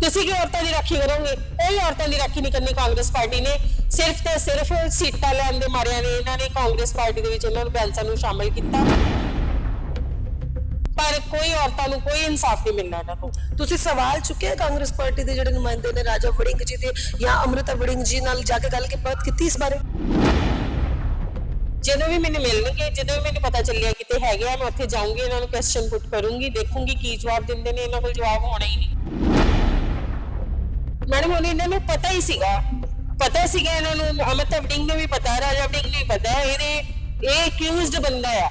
ਤੁਸੀਂ ਕੀ ਔਰਤਾਂ ਦੀ ਰਾਖੀ ਕਰੋਗੇ? ਕੋਈ ਔਰਤਾਂ ਦੀ ਰਾਖੀ ਨਹੀਂ ਕਰਨੀ ਕਾਂਗਰਸ ਪਾਰਟੀ ਨੇ। ਸਿਰਫ ਤੇ ਸਿਰਫ ਸੀਟਾਂ ਲੈਣ ਦੇ ਮਾਰਿਆਂ ਨੇ ਇਹਨਾਂ ਨੇ ਕਾਂਗਰਸ ਪਾਰਟੀ ਦੇ ਵਿੱਚ ਇਹਨਾਂ ਨੂੰ ਬੈਂਸਾਂ ਨੂੰ ਸ਼ਾਮਲ ਕੀਤਾ। ਪਰ ਕੋਈ ਔਰਤਾਂ ਨੂੰ ਕੋਈ ਇਨਸਾਫ ਨਹੀਂ ਮਿਲਣਾ ਇਹਨਾਂ ਨੂੰ ਤੁਸੀਂ ਸਵਾਲ ਚੁੱਕਿਆ ਕਾਂਗਰਸ ਪਾਰਟੀ ਦੇ ਜਿਹੜੇ ਨੁਮਾਇੰਦੇ ਨੇ ਰਾਜਾ ਵੜਿੰਗ ਜੀ ਦੇ ਜਾਂ ਅਮ੍ਰਿਤਾ ਵੜਿੰਗ ਜੀ ਨਾਲ ਜਾ ਕੇ ਗੱਲ ਕੀ ਬਾਤ ਕੀਤੀ ਇਸ ਬਾਰੇ? ਜਦੋਂ ਵੀ ਮੈਨੂੰ ਮਿਲਣਗੇ ਜਦੋਂ ਵੀ ਮੈਨੂੰ ਪਤਾ ਚੱਲਿਆ ਕਿਤੇ ਹੈਗੇ ਆ ਮੈਂ ਉੱਥੇ ਜਾਊਂਗੀ ਇਹਨਾਂ ਨੂੰ ਕੁਐਸਚਨ ਪੁੱਟ ਕਰੂੰਗੀ ਦੇਖੂੰਗੀ ਕੀ ਜਵਾਬ ਦਿੰਦੇ ਨੇ ਇਹਨਾਂ ਕੋਲ ਜਵਾਬ ਹੋਣਾ ਹੀ ਨਹੀਂ। ਮੈਡਮ, ਉਹਨੇ ਇਹਨਾਂ ਨੂੰ ਪਤਾ ਹੀ ਸੀਗਾ। ਪਤਾ ਸੀਗਾ ਇਹਨਾਂ ਨੂੰ ਅਮਰਤਾ ਵੜਿੰਗ ਨੂੰ ਵੀ ਪਤਾ, ਰਾਜਾ ਵੜਿੰਗ ਨੂੰ ਵੀ ਪਤਾ ਹੈ ਇਹਦੇ, ਇਹ ਅਕਿਊਜ਼ਡ ਬੰਦਾ ਆ।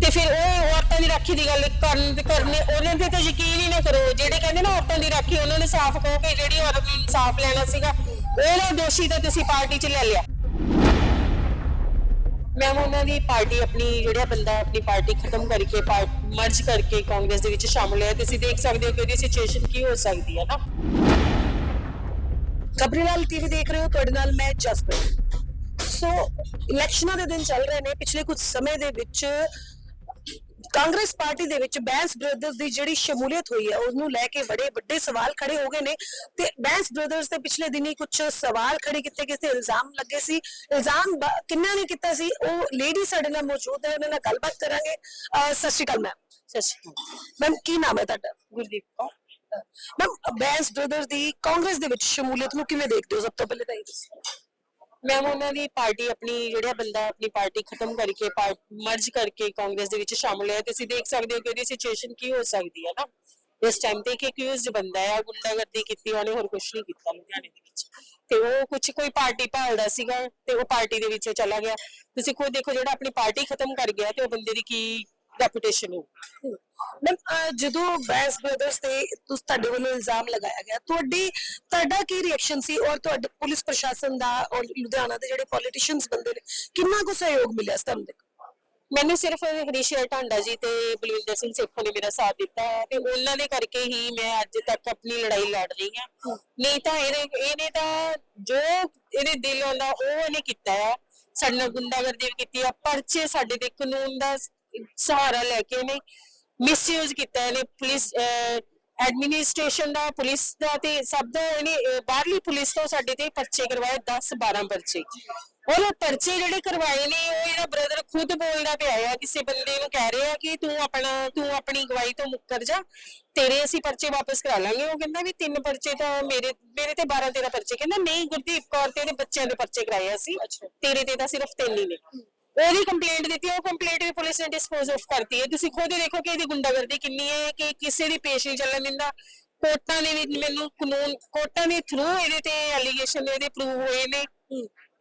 ਤੇ ਫਿਰ ਉਹ ਔਰਤਾਂ ਦੀ ਰਾਖੀ ਦੀ ਗੱਲ ਕਰਨ, ਕਰਨੇ, ਉਹਨਾਂ ਤੇ ਤਾਂ ਯਕੀਨ ਹੀ ਨਾ ਕਰੋ। ਜਿਹੜੇ ਕਹਿੰਦੇ ਨਾ ਔਰਤਾਂ ਦੀ ਰਾਖੀ, ਉਹਨਾਂ ਨੂੰ ਸਾਫ਼ ਕਹੋ ਕਿ ਜਿਹੜੀ ਔਰਤ ਨੂੰ ਇਨਸਾਫ ਲੈਣਾ ਸੀਗਾ ਉਹਨਾਂ ਦੋਸ਼ੀ ਤਾਂ ਤੁਸੀਂ ਪਾਰਟੀ 'ਚ ਲੈ ਲਿਆ। ਮੈਂ ਉਹਨਾਂ ਦੀ ਪਾਰਟੀ ਆਪਣੀ ਜਿਹੜਾ ਬੰਦਾ ਆਪਣੀ ਪਾਰਟੀ ਖਤਮ ਕਰਕੇ ਮਰਜ ਕਰਕੇ ਕਾਂਗਰਸ ਦੇ ਵਿੱਚ ਸ਼ਾਮਲ ਹੋਇਆ, ਤੁਸੀਂ ਦੇਖ ਸਕਦੇ ਹੋ ਕਿ ਉਹਦੀ ਸਿਚੁਏਸ਼ਨ ਕੀ ਹੋ ਸਕਦੀ ਹੈ ਨਾ। ਖਬਰੀਵਾਲ ਟੀਵੀ ਦੇਖ ਰਹੇ ਹੋ, ਤੁਹਾਡੇ ਨਾਲ ਮੈਂ ਜਸਪ੍ਰੀਤ। ਸੋ ਇਲੈਕਸ਼ਨਾਂ ਦੇ ਦਿਨ ਚੱਲ ਰਹੇ ਨੇ, ਪਿਛਲੇ ਕੁਝ ਸਮੇਂ ਦੇ ਵਿੱਚ ਕਾਂਗਰਸ ਪਾਰਟੀ ਦੇ ਵਿੱਚ ਬੈਂਸ ਬ੍ਰਦਰਸ ਦੀ ਜਿਹੜੀ ਸ਼ਮੂਲੀਅਤ ਹੋਈ ਹੈ ਉਸ ਨੂੰ ਲੈ ਕੇ ਬੜੇ ਵੱਡੇ ਸਵਾਲ ਖੜੇ ਹੋ ਗਏ ਨੇ ਤੇ ਬੈਂਸ ਬ੍ਰਦਰਸ ਦੇ ਪਿਛਲੇ ਦਿਨੀ ਕੁਝ ਸਵਾਲ ਖੜੇ ਕੀਤੇ ਗਏ ਸੀ ਇਲਜ਼ਾਮ ਲੱਗੇ ਸੀ। ਇਲਜ਼ਾਮ ਕਿੰਨਾਂ ਨੇ ਕੀਤਾ ਸੀ? ਉਹ ਲੇਡੀ ਸਾਡੇ ਨਾਲ ਮੌਜੂਦ ਹੈ ਉਹਨਾਂ ਨਾਲ ਗੱਲਬਾਤ ਕਰਾਂਗੇ। ਸਤਿ ਸ਼੍ਰੀ ਅਕਾਲ ਮੈਮ ਸਤਿ ਸ਼੍ਰੀ ਅਕਾਲ। ਮੈਮ ਕੀ ਨਾਮ ਹੈ ਤੁਹਾਡਾ? ਗੁਰਦੀਪ ਕੌਰ। ਮੈਮ ਬੈਂਸ ਬ੍ਰਦਰਸ ਦੀ ਕਾਂਗਰਸ ਦੇ ਵਿੱਚ ਸ਼ਮੂਲੀਅਤ ਨੂੰ ਕਿਵੇਂ ਦੇਖਦੇ ਹੋ? ਸਭ ਤੋਂ ਪਹਿਲੇ ਤਾਂ ਇਹ ਦੱਸੋ। ਮੈਂ ਉਹਨਾਂ ਦੀ ਪਾਰਟੀ ਆਪਣੀ, ਜਿਹੜਾ ਬੰਦਾ ਆਪਣੀ ਪਾਰਟੀ ਖਤਮ ਕਰਕੇ ਮਰਜ ਕਰਕੇ ਕਾਂਗਰਸ ਦੇ ਵਿੱਚ ਸ਼ਾਮਲ ਹੋਇਆ ਤੁਸੀਂ ਦੇਖ ਸਕਦੇ ਹੋ ਕਿ ਉਹਦੀ ਸਿਚੁਏਸ਼ਨ ਕੀ ਹੋ ਸਕਦੀ ਹੈ ਨਾ। ਇਸ ਟਾਈਮ ਤੇ ਇੱਕ ਅਕਿਊਜ਼ਡ ਬੰਦਾ ਹੈ ਗੁੰਡਾਗਰਦੀ ਕੀਤੀ, ਉਹਨੇ ਹੋਰ ਕੁਝ ਨਹੀਂ ਕੀਤਾ ਲੁਧਿਆਣੇ ਦੇ ਵਿੱਚ। ਤੇ ਉਹ ਕੁਝ ਕੋਈ ਪਾਰਟੀ ਭਾਲਦਾ ਸੀਗਾ ਤੇ ਉਹ ਪਾਰਟੀ ਦੇ ਵਿੱਚ ਚਲਾ ਗਿਆ। ਤੁਸੀਂ ਖੁਦ ਦੇਖੋ ਜਿਹੜਾ ਆਪਣੀ ਪਾਰਟੀ ਖਤਮ ਕਰ ਗਿਆ ਤੇ ਉਹ ਬੰਦੇ ਦੀ ਕੀ ਰੈਪੂਟੇਸ਼ਨ ਹੋ ਮੈਮ ਜਦੋਂ ਬੈਂਸ ਬ੍ਰਦਰਸ ਤੇ ਤੁਸ ਤੁਹਾਡੇ ਵੱਲੋਂ ਇਲਜ਼ਾਮ ਲਗਾਇਆ ਗਿਆ ਤੁਹਾਡੀ ਤੁਹਾਡਾ ਕੀ ਰਿਐਕਸ਼ਨ ਸੀ ਔਰ ਤੁਹਾਡੇ ਪੁਲਿਸ ਪ੍ਰਸ਼ਾਸਨ ਦਾ ਔਰ ਲੁਧਿਆਣਾ ਦੇ ਜਿਹੜੇ ਪੋਲੀਟੀਸ਼ੀਅਨਸ ਬੰਦੇ ਨੇ ਕਿੰਨਾ ਕੁ ਸਹਿਯੋਗ ਮਿਲਿਆ ਇਸ ਤੁਹਾਨੂੰ ਮੈਨੂੰ ਸਿਰਫ ਹਰੀਸ਼ ਢਾਂਡਾ ਜੀ ਤੇ ਬਲਵਿੰਦਰ ਸਿੰਘ ਸੇਖੋਂ ਨੇ ਮੇਰਾ ਸਾਥ ਦਿੱਤਾ ਹੈ ਤੇ ਉਹਨਾਂ ਦੇ ਕਰਕੇ ਹੀ ਮੈਂ ਅੱਜ ਤੱਕ ਆਪਣੀ ਲੜਾਈ ਲੜ ਰਹੀ ਹਾਂ। ਨਹੀਂ ਤਾਂ ਇਹਨੇ ਇਹਨੇ ਤਾਂ ਜੋ ਇਹਦੇ ਦਿਲ ਆਉਂਦਾ ਉਹ ਇਹਨੇ ਕੀਤਾ ਹੈ। ਸਾਡੇ ਨਾਲ ਗੁੰਡਾਗਰਦੀ ਵੀ ਕੀਤੀ ਆ ਪਰਚੇ ਸਾਡੇ ਦੇ ਕਾਨੂੰਨ ਦਾ ਸਹਾਰਾ ਲੈ ਕੇ ਇਹਨੇ ਮਿਸਯੂਜ਼ ਕੀਤਾ ਇਹਨੇ ਪੁਲਿਸ ਐਡਮਿਨਿਸਟ੍ਰੇਸ਼ਨ ਦਾ ਪੁਲਿਸ ਦਾ ਤੇ ਸਭ ਦਾ ਇਹਨੇ ਬਾਹਰਲੀ ਪੁਲਿਸ ਤੋਂ ਸਾਡੇ ਤੇ ਪਰਚੇ ਕਰਵਾਏ 10 12 ਪਰਚੇ। ਉਹ ਪਰਚੇ ਜਿਹੜੇ ਕਰਵਾਏ ਨੇ ਉਹ ਇਹਦਾ ਬ੍ਰਦਰ ਖੁਦ ਬੋਲਦਾ ਪਿਆ ਆ ਕਿਸੇ ਬੰਦੇ ਨੂੰ ਕਹਿ ਰਿਹਾ ਕਿ ਤੂੰ ਆਪਣਾ ਤੂੰ ਆਪਣੀ ਗਵਾਹੀ ਤੋਂ ਮੁੱਕਰ ਜਾ ਤੇਰੇ ਅਸੀਂ ਪਰਚੇ ਵਾਪਸ ਕਰਾ ਲਾਂਗੇ। ਉਹ ਕਹਿੰਦਾ ਵੀ ਤਿੰਨ ਪਰਚੇ ਤਾਂ ਮੇਰੇ ਮੇਰੇ ਤੇ 12 13 ਪਰਚੇ। ਕਹਿੰਦਾ ਨਹੀਂ ਗੁਰਦੀਪ ਕੌਰ ਤੇ ਇਹਦੇ ਬੱਚਿਆਂ ਦੇ ਪਰਚੇ ਕਰਾਏ ਅਸੀਂ ਤੇਰੇ ਤੇ ਤਾਂ ਸਿਰਫ ਤਿੰਨ ਹੀ ਨੇ। ਉਹਦੀ ਕੰਪਲੇਂਟ ਦਿੱਤੀ, ਉਹ ਕੰਪਲੇਂਟ ਵੀ ਪੁਲਿਸ ਨੇ ਡਿਸਪੋਜ਼ ਆਫ ਕਰਤੀ ਹੈ। ਤੁਸੀਂ ਖੁਦ ਹੀ ਦੇਖੋ ਕਿ ਇਹਦੀ ਗੁੰਡਾਗਰਦੀ ਕਿੰਨੀ ਹੈ ਕਿ ਕਿਸੇ ਦੀ ਪੇਸ਼ ਨਹੀਂ ਚੱਲਣ ਦਿੰਦਾ। ਕੋਰਟਾਂ ਨੇ ਵੀ ਮੈਨੂੰ ਕਾਨੂੰਨ, ਕੋਰਟਾਂ ਦੇ ਥਰੂ ਇਹਦੇ ਤੇ ਐਲੀਗੇਸ਼ਨ ਇਹਦੇ ਪ੍ਰੂਵ ਹੋਏ ਨੇ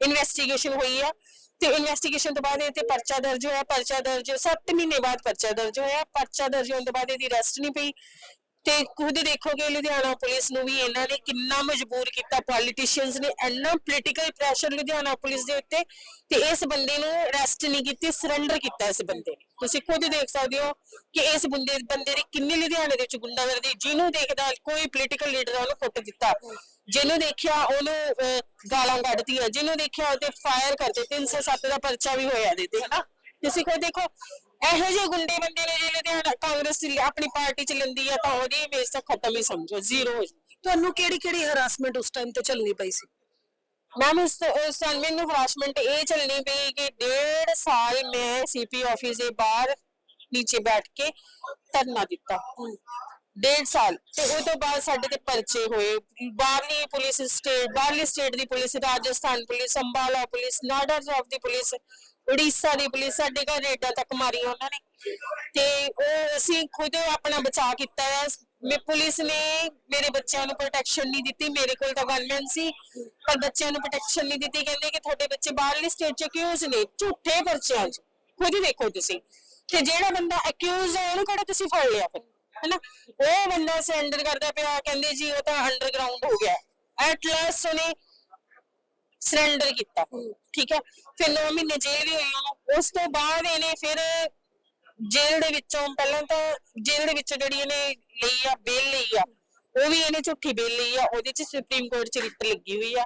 ਇਨਵੈਸਟੀਗੇਸ਼ਨ ਹੋਈ ਆ। ਤੇ ਇਨਵੈਸਟੀਗੇਸ਼ਨ ਤੋਂ ਬਾਅਦ ਇਹ ਤੇ ਪਰਚਾ ਦਰਜ ਹੋਇਆ, ਪਰਚਾ ਦਰਜ 7 ਮਹੀਨੇ ਬਾਅਦ ਪਰਚਾ ਦਰਜ ਹੋਇਆ। ਪਰਚਾ ਦਰਜ ਹੋਣ ਤੋਂ ਬਾਅਦ ਇਹਦੀ ਅਰੈਸਟ ਨਹੀਂ ਪਈ। ਤੇ ਖੁਦ ਦੇਖੋਗੇ ਲੁਧਿਆਣਾ ਪੁਲਿਸ ਨੂੰ ਵੀ ਇਹਨਾਂ ਨੇ ਕਿੰਨਾ ਮਜਬੂਰ ਕੀਤਾ ਪੋਲੀਟੀਸ਼ੀਅਨਸ ਨੇ ਇੰਨਾ ਪੋਲੀਟੀਕਲ ਪ੍ਰੈਸ਼ਰ ਲੁਧਿਆਣਾ ਪੁਲਿਸ ਦੇ ਉੱਤੇ ਤੇ ਇਸ ਬੰਦੇ ਨੂੰ ਅਰੈਸਟ ਨਹੀਂ ਕੀਤੀ ਸਰੈਂਡਰ ਕੀਤਾ ਇਸ ਬੰਦੇ ਨੇ। ਤੁਸੀਂ ਖੁਦ ਦੇਖ ਸਕਦੇ ਹੋ ਕਿ ਇਸ ਬੰਦੇ ਬੰਦੇ ਨੇ ਕਿੰਨੀ ਲੁਧਿਆਣੇ ਦੇ ਵਿੱਚ ਗੁੰਡਾਗਰਦੀ ਜਿਹਨੂੰ ਦੇਖਦਾ ਕੋਈ ਪੋਲੀਟੀਕਲ ਲੀਡਰ ਉਹਨੂੰ ਕੁੱਟ ਦਿੱਤਾ। ਜਿਹਨੂੰ ਦੇਖਿਆ ਉਹਨੂੰ ਅਹ, ਗਾਲਾਂ ਕੱਢਤੀਆਂ ਜਿਹਨੂੰ ਦੇਖਿਆ ਉਹਦੇ ਫਾਇਰ ਕਰਦੇ 307 ਦਾ ਪਰਚਾ ਵੀ ਹੋਇਆ ਇਹਦੇ ਤੇ ਹਨਾ? ਤੁਸੀਂ ਕੋਈ ਦੇਖੋ ਇਹੋ ਜਿਹੇ ਗੁੰਡੇ ਬੰਦੇ ਨੇ ਜਿਹੜੇ ਲੁਧਿਆਣਾ ਕਾਂਗਰਸ ਆਪਣੀ ਪਾਰਟੀ ਚ ਲੈਂਦੀ ਆ ਤਾਂ ਉਹਦੀ ਇਮੇਜ ਤਾਂ ਖਤਮ ਹੀ ਸਮਝੋ ਜ਼ੀਰੋ ਹੋ ਜਾਊ। ਤੁਹਾਨੂੰ ਕਿਹੜੀ ਕਿਹੜੀ ਹਰਾਸਮੈਂਟ ਉਸ ਟਾਈਮ ਤੇ ਚੱਲਣੀ ਪਈ ਸੀ? ਮੈਮ ਉਸ ਉਸ ਸਾਲ ਮੈਨੂੰ ਹਰਾਸਮੈਂਟ ਇਹ ਚੱਲਣੀ ਪਈ ਕਿ ਡੇਢ ਸਾਲ ਮੈਂ ਸੀਪੀ ਆਫਿਸ ਦੇ ਬਾਹਰ ਨੀਚੇ ਬੈਠ ਕੇ ਧਰਨਾ ਦਿੱਤਾ। ਡੇਢ ਸਾਲ। ਤੇ ਉਹ ਤੋਂ ਬਾਅਦ ਸਾਡੇ ਤੇ ਪਰਚੇ ਹੋਏ। ਬਾਹਰਲੀ ਪੁਲਿਸ ਸਟੇਟ ਬਾਹਰਲੀ ਸਟੇਟ ਦੀ police Rajasthan police Ambala police Nada Sahib ਦੀ ਪੁਲਿਸ ਉੜੀਸਾ ਦੀ ਪੁਲਿਸ ਸਾਡੇ ਘਰ ਰੇਡਾਂ ਤੱਕ ਮਾਰੀਆਂ ਉਹਨਾਂ ਨੇ। ਤੇ ਉਹ ਅਸੀਂ ਖੁਦ ਆਪਣਾ ਬਚਾਅ ਕੀਤਾ ਹੈ। ਮੇ ਪੁਲਿਸ ਨੇ ਮੇਰੇ ਬੱਚਿਆਂ ਨੂੰ ਪ੍ਰੋਟੈਕਸ਼ਨ ਨਹੀਂ ਦਿੱਤੀ। ਮੇਰੇ ਕੋਲ ਤਾਂ ਗਨਮੈਨ ਸੀ, ਪਰ ਬੱਚਿਆਂ ਨੂੰ ਪ੍ਰੋਟੈਕਸ਼ਨ ਨਹੀਂ ਦਿੱਤੀ। ਕਹਿੰਦੇ ਕਿ ਤੁਹਾਡੇ ਬੱਚੇ ਬਾਹਰਲੀ ਸਟੇਟ ਚ ਅਕਿਊਜ਼ ਨੇ। ਝੂਠੇ ਪਰਚਿਆਂ 'ਚ। ਖੁਦ ਹੀ ਦੇਖੋ ਤੁਸੀਂ। ਤੇ ਜਿਹੜਾ ਬੰਦਾ ਅਕਿਊਜ਼ ਹੈ, ਉਹਨੂੰ ਕਿਹੜਾ ਤੁਸੀਂ ਫੜ ਲਿਆ ਫਿਰ? ਹੈਨਾ? ਉਹ ਬੰਦਾ ਸਰੈਂਡਰ ਕਰਦਾ ਪਿਆ। ਕਹਿੰਦੇ ਜੀ, ਉਹ ਤਾਂ ਅੰਡਰਗਰਾਉਂਡ ਹੋ ਗਿਆ। ਐਟ ਲਾਸਟ ਉਹਨੇ ਸਰੈਂਡਰ ਕੀਤਾ। ਠੀਕ ਹੈ? ਫਿਰ 9 ਮਹੀਨੇ ਜੇਲ੍ਹ ਵੀ ਹੋਈ ਉਹਨੂੰ। ਉਸ ਤੋਂ ਬਾਅਦ ਇਹਨੇ ਫਿਰ ਜੇਲ੍ਹ ਦੇ ਵਿੱਚੋਂ ਪਹਿਲਾਂ ਤਾਂ ਜੇਲ੍ਹ ਦੇ ਵਿੱਚੋਂ ਜਿਹੜੀ ਇਹਨੇ ਲਈ ਆ, ਬੇਲ ਲਈ ਆ, ਉਹ ਵੀ ਇਹਨੇ ਝੂਠੀ ਬੇਲ ਲਈ ਆ, ਉਹਦੇ ਚ ਸੁਪਰੀਮ ਕੋਰਟ ਚ ਰਿਟ ਲੱਗੀ ਹੋਈ ਆ।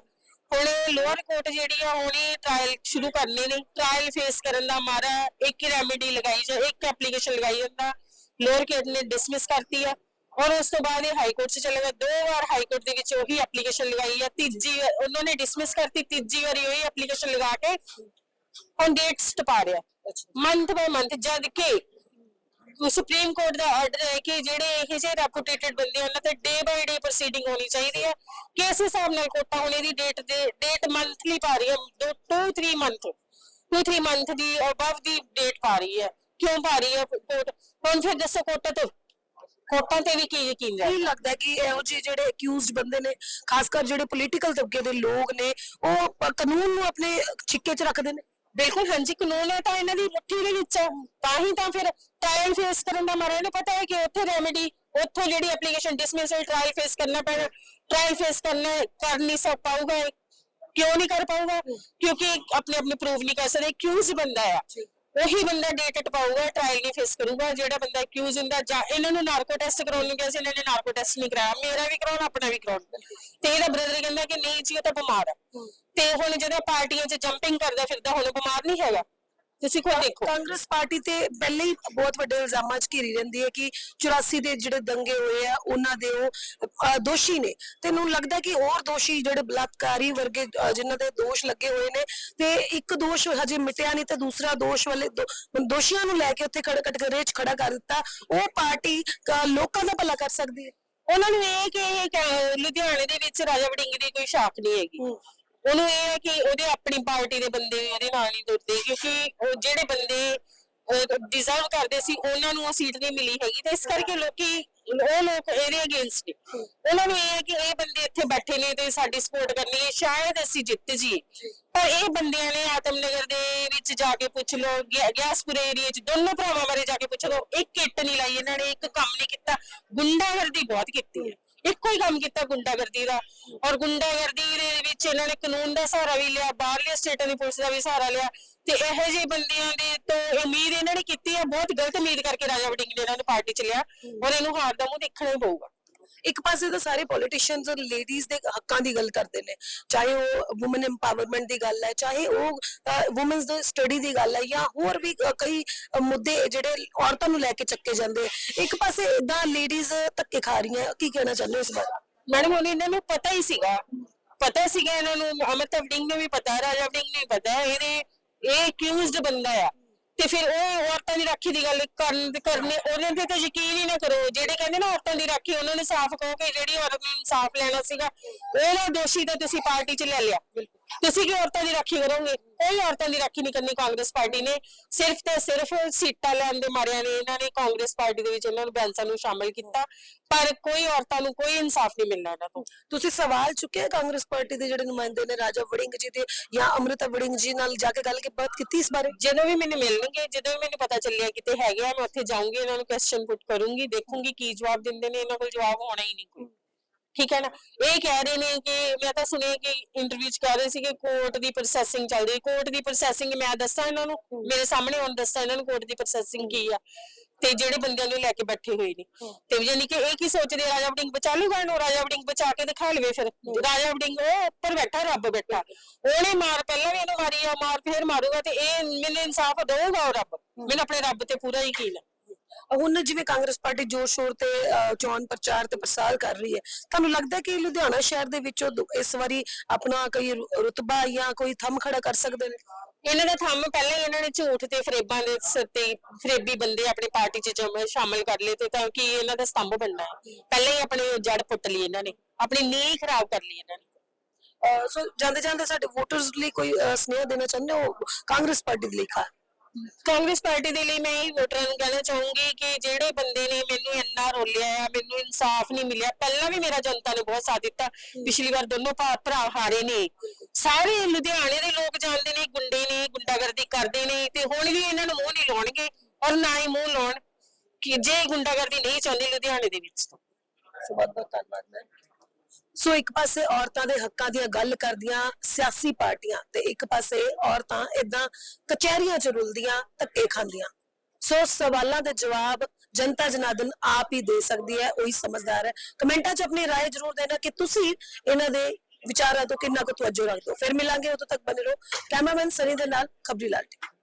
ਹੁਣ ਲੋਅਰ ਕੋਰਟ ਜਿਹੜੀ ਆ, ਉਹਨੇ ਟ੍ਰਾਇਲ ਸ਼ੁਰੂ ਕਰਨੇ ਨੇ ਟ੍ਰਾਇਲ ਫੇਸ ਕਰਨ ਦਾ ਮਾਰਾ ਇੱਕ ਹੀ ਰੈਮੇਡੀ ਲਗਾਈ ਜਾ ਇੱਕ ਐਪਲੀਕੇਸ਼ਨ ਲਗਾਈ ਜਾਂਦਾ ਲੋਅਰ ਕੋਰਟ ਨੇ ਡਿਸਮਿਸ ਕਰਤੀ ਆ, ਔਰ ਉਸ ਤੋਂ ਬਾਅਦ ਇਹ ਹਾਈ ਕੋਰਟ 'ਚ ਚਲੇ ਗਏ। ਦੋ ਵਾਰ ਹਾਈ ਕੋਰਟ ਦੇ ਵਿੱਚ ਉਹੀ ਐਪਲੀਕੇਸ਼ਨ ਲਗਾਈ ਹੈ ਤੀਜੀ ਉਹਨਾਂ ਨੇ ਡਿਸਮਿਸ ਕਰਤੀ, ਤੀਜੀ ਵਾਰੀ ਉਹੀ ਐਪਲੀਕੇਸ਼ਨ ਲਗਾ ਕੇ ਹੁਣ ਡੇਟਸ ਟਪਾ ਰਿਹਾ। ਮੰਥ ਬਾਈ ਮੰਥ ਜਦ ਕਿ ਸੁਪਰੀਮ ਕੋਰਟ ਦਾ ਆਰਡਰ ਹੈ ਕਿ ਜਿਹੜੇ ਇਹ ਜਿਹੇ ਰੈਪੂਟੇਟਡ ਬੰਦੇ ਉਹਨਾਂ ਤੇ ਡੇ ਬਾਈ ਡੇ ਪ੍ਰੋਸੀਡਿੰਗ ਹੋਣੀ ਚਾਹੀਦੀ ਹੈ ਕਿਸ ਹਿਸਾਬ ਨਾਲ ਕੋਟਾ ਹੋਣੇ ਦੀ ਡੇਟ ਦੇ ਡੇਟ ਮੰਥਲੀ ਪਾ ਰਹੀ ਹੈ 2 3 ਮੰਥ 2 3 ਮੰਥ ਦੀ ਅਬਵ ਦੀ ਡੇਟ ਪਾ ਰਹੀ ਹੈ। ਕਿਉਂ ਪਾ ਰਹੀ ਹੈ ਕੋਰਟ? ਹੁਣ ਫਿਰ ਦੱਸੋ ਕੋਟਾ ਤੇ ਕੋਟਾਂ ਤੇ ਵੀ ਕੀ ਯਕੀਨ ਹੈ? ਕੀ ਲੱਗਦਾ ਕਿ ਇਹੋ ਜਿਹੇ ਜਿਹੜੇ ਅਕਿਊਜ਼ਡ ਬੰਦੇ ਨੇ, ਖਾਸ ਕਰ ਜਿਹੜੇ ਪੋਲੀਟੀਕਲ ਤਬਕੇ ਦੇ ਲੋਕ ਨੇ, ਉਹ ਕਾਨੂੰਨ ਨੂੰ ਆਪਣੇ ਛਿੱਕੇ 'ਚ ਰੱਖਦੇ ਨੇ। ਬਿਲਕੁਲ ਹਾਂਜੀ ਕਾਨੂੰਨ ਹੈ ਤਾਂ ਇਹਨਾਂ ਦੀ ਮੁੱਠੀ ਦੇ ਵਿੱਚ ਹੈ। ਤਾਂ ਹੀ ਤਾਂ ਫਿਰ ਟ੍ਰਾਇਲ ਫੇਸ ਕਰਨ ਦਾ ਮਾਰਾ। ਇਹਨੂੰ ਪਤਾ ਹੈ ਕਿ ਉੱਥੇ ਰੈਮੇਡੀ ਉੱਥੋਂ ਜਿਹੜੀ ਐਪਲੀਕੇਸ਼ਨ ਡਿਸਮਿਸਲ ਟ੍ਰਾਇਲ ਫੇਸ ਕਰਨਾ ਪੈਣਾ ਟ੍ਰਾਇਲ ਫੇਸ ਕਰਨਾ ਕਰ ਨਹੀਂ ਸਕ ਪਾਊਗਾ। ਕਿਉਂ ਨਹੀਂ ਕਰ ਪਾਊਗਾ? ਕਿਉਂਕਿ ਆਪਣੇ ਆਪਣੇ ਪ੍ਰੂਵ ਨਹੀਂ ਕਰ ਸਕਦੇ। ਅਕਿਊਜ਼ ਬੰਦਾ ਆ ਉਹੀ ਬੰਦਾ ਡੇਟ ਟਪਾਊਗਾ ਟ੍ਰਾਇਲ ਨਹੀਂ ਫੇਸ ਕਰੂਗਾ। ਜਿਹੜਾ ਬੰਦਾ ਅਕਿਊਜ਼ ਹੁੰਦਾ ਜਾਂ ਇਹਨਾਂ ਨੂੰ ਨਾਰਕੋ ਟੈਸਟ ਕਰਾਉਣ ਨੂੰ ਕਿਹਾ ਸੀ ਇਹਨਾਂ ਨੇ ਨਾਰਕੋ ਟੈਸਟ ਨਹੀਂ ਕਰਾਇਆ। ਮੇਰਾ ਵੀ ਕਰਾਉਣਾ ਆਪਣਾ ਵੀ ਕਰਾਉਣਾ। ਤੇ ਇਹਦਾ ਬ੍ਰਦਰ ਕਹਿੰਦਾ ਕਿ ਨਹੀਂ ਜੀ ਉਹ ਤਾਂ ਬਿਮਾਰ ਹੈ। ਤੇ ਹੁਣ ਜਦੋਂ ਪਾਰਟੀਆਂ 'ਚ ਜੰਪਿੰਗ ਕਰਦਾ ਫਿਰਦਾ ਹੁਣ ਬਿਮਾਰ ਨਹੀਂ ਹੈਗਾ। ਤੁਸੀਂ ਖੁਦ ਦੇਖੋ। ਕਾਂਗਰਸ ਪਾਰਟੀ ਤੇ ਪਹਿਲੇ ਹੀ ਬਹੁਤ ਵੱਡੇ ਇਲਜ਼ਾਮਾਂ 'ਚ ਘਿਰੀ ਰਹਿੰਦੀ ਹੈ ਕਿ 84 ਦੇ ਜਿਹੜੇ ਦੰਗੇ ਹੋਏ ਆ ਉਹਨਾਂ ਦੇ ਉਹ ਦੋਸ਼ੀ ਨੇ। ਤੈਨੂੰ ਲੱਗਦਾ ਕਿ ਹੋਰ ਦੋਸ਼ੀ ਜਿਹੜੇ ਬਲਾਤਕਾਰੀ ਵਰਗੇ ਜਿਨ੍ਹਾਂ ਦੇ ਦੋਸ਼ ਲੱਗੇ ਹੋਏ ਨੇ ਤੇ ਇੱਕ ਦੋਸ਼ ਹਜੇ ਮਿਟਿਆ ਨਹੀਂ ਤੇ ਦੂਸਰਾ ਦੋਸ਼ ਵਾਲੇ ਦੋਸ਼ੀਆਂ ਨੂੰ ਲੈ ਕੇ ਉੱਥੇ ਖੜਾ ਕਟਕਰੇ 'ਚ ਖੜਾ ਕਰ ਦਿੱਤਾ। ਉਹ ਪਾਰਟੀ ਲੋਕਾਂ ਦਾ ਭਲਾ ਕਰ ਸਕਦੀ ਹੈ। ਉਹਨਾਂ ਨੂੰ ਇਹ ਕਿ ਇਹ ਲੁਧਿਆਣੇ ਦੇ ਵਿੱਚ ਰਾਜਾ ਵੜਿੰਗ ਦੀ ਕੋਈ ਸ਼ਾਖ ਨਹੀਂ ਹੈਗੀ। ਉਹਨੂੰ ਇਹ ਹੈ ਕਿ ਉਹਦੇ ਆਪਣੀ ਪਾਰਟੀ ਦੇ ਬੰਦੇ ਉਹਦੇ ਨਾਲ ਨਹੀਂ ਤੁਰਦੇ ਕਿਉਂਕਿ ਉਹ ਜਿਹੜੇ ਬੰਦੇ ਡਿਜ਼ਰਵ ਕਰਦੇ ਸੀ ਉਹਨਾਂ ਨੂੰ ਉਹ ਸੀਟ ਨਹੀਂ ਮਿਲੀ ਹੈਗੀ। ਤੇ ਇਸ ਕਰਕੇ ਲੋਕੀ ਉਹ ਲੋਕ ਇਹਦੇ ਅਗੇਂਸਟ ਨੇ। ਉਹਨਾਂ ਨੂੰ ਇਹ ਹੈ ਕਿ ਇਹ ਬੰਦੇ ਇੱਥੇ ਬੈਠੇ ਨੇ ਤੇ ਸਾਡੀ ਸਪੋਰਟ ਕਰਨੀ ਹੈ ਸ਼ਾਇਦ ਅਸੀਂ ਜਿੱਤ ਜੀ। ਪਰ ਇਹ ਬੰਦਿਆਂ ਨੇ ਆਤਮਨਗਰ ਦੇ ਵਿੱਚ ਜਾ ਕੇ ਪੁੱਛ ਗਿਆ- ਗਿਆਸਪੁਰੇ ਏਰੀਆ 'ਚ ਦੋਨੋਂ ਭਰਾਵਾਂ ਬਾਰੇ ਜਾ ਕੇ ਪੁੱਛ ਲਓ ਇੱਕ ਕਿੱਟ ਨਹੀਂ ਲਾਈ ਇਹਨਾਂ ਨੇ ਇੱਕ ਕੰਮ ਨਹੀਂ ਕੀਤਾ। ਗੁੰਡਾਗਰਦੀ ਬਹੁਤ ਕੀਤੀ ਹੈ। ਇੱਕੋ ਹੀ ਕੰਮ ਕੀਤਾ ਗੁੰਡਾਗਰਦੀ ਦਾ। ਔਰ ਗੁੰਡਾਗਰਦੀ ਦੇ ਵਿੱਚ ਇਹਨਾਂ ਨੇ ਕਾਨੂੰਨ ਦਾ ਸਹਾਰਾ ਵੀ ਲਿਆ ਬਾਹਰਲੇ ਸਟੇਟਾਂ ਦੀ ਪੁਲਿਸ ਦਾ ਵੀ ਸਹਾਰਾ ਲਿਆ ਤੇ ਇਹੋ ਜਿਹੇ ਬੰਦਿਆਂ ਦੇ ਤੋਂ ਉਮੀਦ ਇਹਨਾਂ ਨੇ ਕੀਤੀ ਹੈ, ਬਹੁਤ ਗਲਤ ਉਮੀਦ ਕਰਕੇ ਰਾਜਾ ਵਡਿੰਗ ਨੇ ਇਹਨਾਂ ਨੂੰ ਪਾਰਟੀ ਚ ਲਿਆ ਔਰ ਇਹਨੂੰ ਹਾਰ ਦਾ ਮੂੰਹ ਦੇਖਣਾ ਹੀ ਪਊਗਾ। ਇੱਕ ਪਾਸੇ ਤਾਂ ਸਾਰੇ ਪੋਲੀਟੀਸ਼ੀਅਨਸ ਔਰ ਲੇਡੀਜ਼ ਦੇ ਹੱਕਾਂ ਦੀ ਗੱਲ ਕਰਦੇ ਨੇ, ਚਾਹੇ ਉਹ ਔਮਨ ਐਮਪਾਵਰਮੈਂਟ ਦੀ ਗੱਲ ਹੈ, ਚਾਹੇ ਉਹ ਔਮਨਸ ਦੇ ਸਟੱਡੀ ਦੀ ਗੱਲ ਹੈ ਜਾਂ ਹੋਰ ਵੀ ਕਈ ਮੁੱਦੇ ਜਿਹੜੇ ਔਰਤਾਂ ਨੂੰ ਲੈ ਕੇ ਚੱਕੇ ਜਾਂਦੇ ਇੱਕ ਪਾਸੇ ਇਦਾਂ ਲੇਡੀਜ਼ ਧੱਕੇ ਖਾ ਰਹੀਆਂ, ਕੀ ਕਹਿਣਾ ਚਾਹੁੰਦੇ ਹੋ ਇਸ ਬਾਰੇ? ਮੈਡਮ ਹੁਣ ਇਹਨਾਂ ਨੂੰ ਪਤਾ ਹੀ ਸੀਗਾ। ਪਤਾ ਸੀਗਾ ਇਹਨਾਂ ਨੂੰ ਅਮਿਤਾਭ ਵੜਿੰਗ ਨੂੰ ਵੀ ਪਤਾ, ਰਾਜਾ ਵੜਿੰਗ ਨੂੰ ਵੀ ਪਤਾ ਇਹਦੇ ਇਹ ਅਕਿਊਜ਼ਡ ਬੰਦਾ ਆ। ਤੇ ਫਿਰ ਉਹ ਔਰਤਾਂ ਦੀ ਰਾਖੀ ਦੀ ਗੱਲ ਕਰਨ ਕਰਨੇ, ਉਹਨਾਂ ਤੇ ਤਾਂ ਯਕੀਨ ਹੀ ਨਾ ਕਰੋ। ਜਿਹੜੇ ਕਹਿੰਦੇ ਨਾ ਔਰਤਾਂ ਦੀ ਰਾਖੀ, ਉਹਨਾਂ ਨੇ ਸਾਫ਼ ਕਹੋ ਕਿ ਜਿਹੜੀ ਔਰਤ ਨੂੰ ਇਨਸਾਫ ਲੈਣਾ ਸੀਗਾ ਉਹਦਾ ਦੋਸ਼ੀ ਤਾਂ ਤੁਸੀਂ ਪਾਰਟੀ 'ਚ ਲੈ ਲਿਆ। ਤੁਸੀਂ ਕਿ ਔਰਤਾਂ ਦੀ ਰਾਖੀ ਕਰੋਗੇ? ਕੋਈ ਔਰਤਾਂ ਦੀ ਰਾਖੀ ਨਹੀਂ ਕਰਨੀ ਕਾਂਗਰਸ ਪਾਰਟੀ ਨੇ। ਸਿਰਫ ਤੇ ਸਿਰਫ ਸੀਟਾਂ ਲੈਣ ਦੇ ਮਾਰਿਆਂ ਨੇ ਇਹਨਾਂ ਨੇ ਕਾਂਗਰਸ ਪਾਰਟੀ ਦੇ ਵਿੱਚ ਇਹਨਾਂ ਨੂੰ ਬੈਂਸਾਂ ਨੂੰ ਸ਼ਾਮਲ ਕੀਤਾ। ਪਰ ਕੋਈ ਔਰਤਾਂ ਨੂੰ ਕੋਈ ਇਨਸਾਫ ਨਹੀਂ ਮਿਲਣਾ ਇਹਨਾਂ ਤੋਂ। ਤੁਸੀਂ ਸਵਾਲ ਚੁੱਕਿਆ ਕਾਂਗਰਸ ਪਾਰਟੀ ਦੇ ਜਿਹੜੇ ਨੁਮਾਇੰਦੇ ਨੇ ਰਾਜਾ ਵੜਿੰਗ ਜੀ ਦੇ ਜਾਂ ਅਮ੍ਰਿਤਾ ਵੜਿੰਗ ਜੀ ਨਾਲ ਜਾ ਕੇ ਗੱਲ ਬਾਤ ਕੀਤੀ ਇਸ ਬਾਰੇ? ਜਦੋਂ ਵੀ ਮੈਨੂੰ ਮਿਲਣਗੇ ਜਦੋਂ ਵੀ ਮੈਨੂੰ ਪਤਾ ਚੱਲਿਆ ਕਿਤੇ ਹੈਗੇ ਆ ਮੈਂ ਉੱਥੇ ਜਾਊਂਗੀ ਇਹਨਾਂ ਨੂੰ ਕੁਐਸਚਨ ਪੁੱਟ ਕਰੂੰਗੀ ਦੇਖੂੰਗੀ ਕੀ ਜਵਾਬ ਦਿੰਦੇ ਨੇ ਇਹਨਾਂ ਕੋਲ ਜਵਾਬ ਹੋਣਾ ਹੀ ਨਹੀਂ ਕੋਈ। ਠੀਕ ਹੈ ਨਾ? ਇਹ ਕਹਿ ਰਹੇ ਨੇ ਕਿ ਮੈਂ ਤਾਂ ਸੁਣਿਆ ਕਿ ਇੰਟਰਵਿਊ ਚ ਕਹਿ ਰਹੇ ਸੀ ਕਿ ਕੋਰਟ ਦੀ ਪ੍ਰੋਸੈਸਿੰਗ ਚੱਲ ਰਹੀ ਕੋਰਟ ਦੀ ਪ੍ਰੋਸੈਸਿੰਗ ਮੈਂ ਦੱਸਾਂ ਇਹਨਾਂ ਨੂੰ ਮੇਰੇ ਸਾਹਮਣੇ ਹੁਣ ਦੱਸਾਂ ਇਹਨਾਂ ਨੂੰ ਕੋਰਟ ਦੀ ਪ੍ਰੋਸੈਸਿੰਗ ਕੀ ਆ। ਤੇ ਜਿਹੜੇ ਬੰਦਿਆਂ ਨੂੰ ਲੈ ਕੇ ਬੈਠੇ ਹੋਏ ਨੇ। ਤੇ ਯਾਨੀ ਕਿ ਇਹ ਕੀ ਸੋਚਦੇ ਰਾਜਾ ਵੜਿੰਗ ਬਚਾ ਲੂਗਾ ਇਹਨੂੰ? ਰਾਜਾ ਵੜਿੰਗ ਬਚਾ ਕੇ ਦਿਖਾ ਲਵੇ ਫਿਰ। ਰਾਜਾ ਵੜਿੰਗ ਉਹ ਉੱਪਰ ਬੈਠਾ ਰੱਬ ਬੈਠਾ। ਉਹਨੇ ਮਾਰ ਪਹਿਲਾਂ ਵੀ ਇਹਨੂੰ ਮਾਰੀ ਆ ਮਾਰ ਫੇਰ ਮਾਰੂਗਾ ਤੇ ਇਹ ਮੈਨੂੰ ਇਨਸਾਫ ਦਊਗਾ ਉਹ ਰੱਬ। ਮੈਨੂੰ ਆਪਣੇ ਰੱਬ ਤੇ ਪੂਰਾ ਯਕੀਨ ਹੈ ਹੁਣ ਜਿਵੇਂ ਕਾਂਗਰਸ ਪਾਰਟੀ ਜੋਰ ਸ਼ੋਰ ਤੇ ਚੋਣ ਪ੍ਰਚਾਰ ਤੇ ਪ੍ਰਸਾਰ ਕਰ ਰਹੀ ਹੈ ਤੁਹਾਨੂੰ ਲੱਗਦਾ ਕਿ ਲੁਧਿਆਣਾ ਸ਼ਹਿਰ ਦੇ ਵਿੱਚੋਂ ਇਸ ਵਾਰੀ ਆਪਣਾ ਕੋਈ ਰੁਤਬਾ ਜਾਂ ਕੋਈ ਥੰਮ ਖੜਾ ਕਰ ਸਕਦੇ ਨੇ? ਇਹਨਾਂ ਦਾ ਥੰਮ ਪਹਿਲਾਂ ਹੀ ਇਹਨਾਂ ਨੇ ਝੂਠ ਤੇ ਫਰੇਬਾਂ ਦੇ ਸਿਰ ਤੇ ਫਰੇਬੀ ਬੰਦੇ ਆਪਣੀ ਪਾਰਟੀ 'ਚ ਜਮ ਸ਼ਾਮਲ ਕਰ ਲਏ ਤੇ ਤਾਂ ਕਿ ਇਹਨਾਂ ਦਾ ਸਤੰਭ ਬਣਨਾ ਹੈ। ਪਹਿਲਾਂ ਹੀ ਆਪਣੀ ਜੜ ਪੁੱਟ ਲਈ ਇਹਨਾਂ ਨੇ ਆਪਣੀ ਨੀਂਹ ਖਰਾਬ ਕਰ ਲਈ ਇਹਨਾਂ ਨੇ। ਸੋ ਜਾਂਦੇ ਜਾਂਦੇ ਸਾਡੇ ਵੋਟਰਸ ਲਈ ਕੋਈ ਸੁਨੇਹਾ ਦੇਣਾ ਚਾਹੁੰਦੇ ਹੋ ਕਾਂਗਰਸ ਪਾਰਟੀ ਦੇ ਲਈ ਖਾ ਕਾਂਗਰਸ ਪਾਰਟੀ ਦੇ ਲਈ ਮੈਂ ਇਹ ਵੋਟਰਾਂ ਨੂੰ ਕਹਿਣਾ ਚਾਹੂੰਗੀ ਕਿ ਜਿਹੜੇ ਬੰਦੇ ਨੇ ਮੈਨੂੰ ਇੰਨਾ ਰੋਲਿਆ ਆ, ਮੈਨੂੰ ਇਨਸਾਫ ਨਹੀਂ ਮਿਲਿਆ। ਪਹਿਲਾਂ ਵੀ ਮੇਰਾ ਜਨਤਾ ਨੇ ਬਹੁਤ ਸਾਥ ਦਿੱਤਾ। ਪਿਛਲੀ ਵਾਰ ਦੋਨੋਂ ਭਰਾ ਹਾਰੇ ਨੇ। ਸਾਰੇ ਲੁਧਿਆਣੇ ਦੇ ਲੋਕ ਜਾਣਦੇ ਨੇ, ਗੁੰਡੇ ਨੇ, ਗੁੰਡਾਗਰਦੀ ਕਰਦੇ ਨੇ ਤੇ ਹੁਣ ਵੀ ਇਹਨਾਂ ਨੂੰ ਮੂੰਹ ਨਹੀਂ ਲਾਉਣਗੇ ਔਰ ਨਾ ਹੀ ਮੂੰਹ ਲਾਉਣ ਕਿ ਜੇ ਗੁੰਡਾਗਰਦੀ ਨਹੀਂ ਚਾਹੁੰਦੇ ਲੁਧਿਆਣੇ ਦੇ ਵਿੱਚ ਤਾਂ। ਬਹੁਤ ਬਹੁਤ ਧੰਨਵਾਦ ਸੋ ਇੱਕ ਪਾਸੇ ਔਰਤਾਂ ਦੇ ਹੱਕਾਂ ਦੀਆਂ ਗੱਲ ਕਰਦੀਆਂ ਸਿਆਸੀ ਪਾਰਟੀਆਂ ਤੇ ਇੱਕ ਪਾਸੇ ਔਰਤਾਂ ਇਦਾਂ ਕਚਹਿਰੀਆਂ 'ਚ ਰੁਲਦੀਆਂ ਧੱਕੇ ਖਾਂਦੀਆਂ ਸੋ ਸਵਾਲਾਂ ਦੇ ਜਵਾਬ ਜਨਤਾ ਜਨਾਰਦਨ ਆਪ ਹੀ ਦੇ ਸਕਦੀ ਹੈ ਉਹੀ ਸਮਝਦਾਰ ਹੈ ਕਮੈਂਟਾਂ 'ਚ ਆਪਣੀ رائے ਜ਼ਰੂਰ ਦੇਣਾ ਕਿ ਤੁਸੀਂ ਇਹਨਾਂ ਦੇ ਵਿਚਾਰਾਂ ਤੋਂ ਕਿੰਨਾ ਕੁ ਤਵੱਜੋ ਰੱਖਦੇ ਹੋ ਫਿਰ ਮਿਲਾਂਗੇ ਉਦੋਂ ਤੱਕ ਬਨੇ ਰਹੋ ਕੈਮਰਾਮੈਨ ਸਨੀ ਦੇ ਨਾਲ ਖਬਰੀ ਲਾਲ